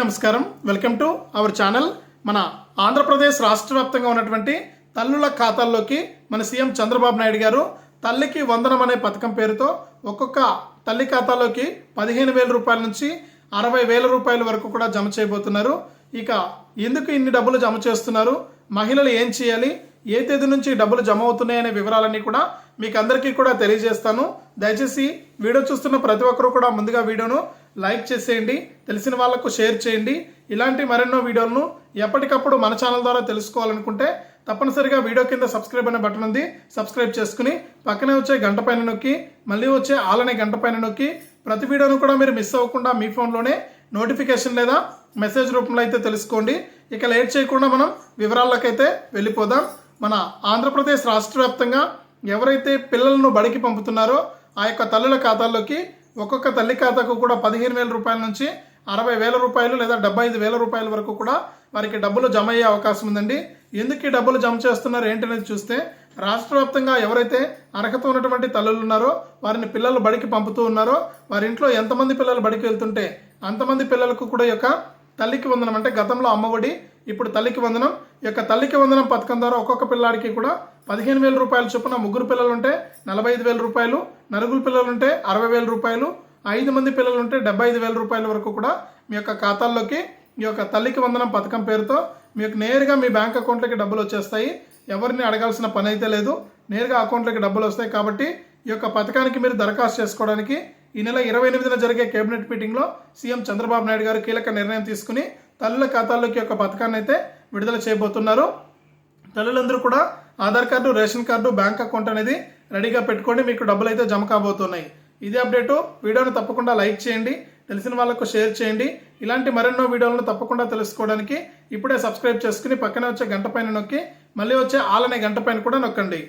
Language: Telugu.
నమస్కారం. Welcome to our channel. మన ఆంధ్రప్రదేశ్ రాష్ట్ర వ్యాప్తంగా ఉన్నటువంటి తల్లుల ఖాతాల్లోకి మన సీఎం చంద్రబాబు నాయుడు గారు తల్లికి వందనం అనే పథకం పేరుతో ఒక్కొక్క తల్లి ఖాతాలోకి పదిహేను వేల రూపాయల నుంచి అరవై వేల రూపాయల వరకు కూడా జమ చేయబోతున్నారు. ఇక ఎందుకు ఇన్ని డబ్బులు జమ చేస్తున్నారు? మహిళలు ఏం చేయాలి? ఏ తేదీ నుంచి డబ్బులు జమ అవుతున్నాయనే వివరాలన్నీ కూడా మీకు అందరికీ కూడా తెలియజేస్తాను. దయచేసి వీడియో చూస్తున్న ప్రతి ఒక్కరూ కూడా ముందుగా వీడియోను లైక్ చేసేయండి తెలిసిన వాళ్ళకు షేర్ చేయండి. ఇలాంటి మరెన్నో వీడియోలను ఎప్పటికప్పుడు మన ఛానల్ ద్వారా తెలుసుకోవాలనుకుంటే తప్పనిసరిగా వీడియో కింద సబ్స్క్రైబ్ అనే బటన్ ఉంది. సబ్స్క్రైబ్ చేసుకుని పక్కనే వచ్చే గంట పైన నొక్కి మళ్ళీ వచ్చే ఆలనే గంట పైన నొక్కి ప్రతి వీడియోను కూడా మీరు మిస్ అవ్వకుండా మీ ఫోన్లోనే నోటిఫికేషన్ లేదా మెసేజ్ రూపంలో అయితే తెలుసుకోండి. ఇక లేట్ చేయకుండా మనం వివరాల్లోకైతే వెళ్ళిపోదాం. మన ఆంధ్రప్రదేశ్ రాష్ట్ర వ్యాప్తంగా ఎవరైతే పిల్లలను బడికి పంపుతున్నారో ఆ యొక్క తల్లుల ఖాతాల్లోకి ఒక్కొక్క తల్లి ఖాతాకు కూడా పదిహేను వేల రూపాయల నుంచి అరవై వేల రూపాయలు లేదా డెబ్బై ఐదు వేల రూపాయల వరకు కూడా వారికి డబ్బులు జమ అయ్యే అవకాశం ఉందండి. ఎందుకు ఈ డబ్బులు జమ చేస్తున్నారు ఏంటనేది చూస్తే రాష్ట్ర వ్యాప్తంగా ఎవరైతే అర్హత ఉన్నటువంటి తల్లులు ఉన్నారో వారిని పిల్లలు బడికి పంపుతూ ఉన్నారో వారి ఇంట్లో ఎంతమంది పిల్లలు బడికి వెళ్తుంటే అంతమంది పిల్లలకు కూడా ఈ యొక్క తల్లికి వందనం అంటే గతంలో అమ్మఒడి ఇప్పుడు తల్లికి వందనం. ఈ యొక్క తల్లికి వందనం పథకం ద్వారా ఒక్కొక్క పిల్లాడికి కూడా పదిహేను వేల రూపాయలు చొప్పున ముగ్గురు పిల్లలు ఉంటే నలభై ఐదు వేల రూపాయలు నలుగురు పిల్లలు ఉంటే అరవై వేల రూపాయలు ఐదు మంది పిల్లలు ఉంటే డెబ్బై ఐదు వేల రూపాయల వరకు కూడా మీ యొక్క ఖాతాల్లోకి ఈ యొక్క తల్లికి వందనం పథకం పేరుతో మీకు నేరుగా మీ బ్యాంక్ అకౌంట్లోకి డబ్బులు వచ్చేస్తాయి. ఎవరిని అడగాల్సిన పని అయితే లేదు. నేరుగా అకౌంట్లోకి డబ్బులు వస్తాయి కాబట్టి ఈ యొక్క పథకానికి మీరు దరఖాస్తు చేసుకోవడానికి ఈ నెల ఇరవై ఎనిమిదిన జరిగే కేబినెట్ మీటింగ్లో సీఎం చంద్రబాబు నాయుడు గారు కీలక నిర్ణయం తీసుకుని తల్లుల ఖాతాల్లోకి ఒక పథకాన్ని అయితే విడుదల చేయబోతున్నారు. తల్లులందరూ కూడా Aadhaar card ration card bank account అనేది రెడీగా పెట్టుకోండి. మీకు డబ్బులు అయితే జమ కాబోతున్నాయి. ఇదే అప్డేటు. వీడియోను తప్పకుండా లైక్ చేయండి. తెలిసిన వాళ్ళకు షేర్ చేయండి. ఇలాంటి మరెన్నో వీడియోలను తప్పకుండా తెలుసుకోవడానికి ఇప్పుడే సబ్స్క్రైబ్ చేసుకుని పక్కనే వచ్చే గంట పైన నొక్కి మళ్ళీ వచ్చే ఆలనే గంట పైన కూడా నొక్కండి.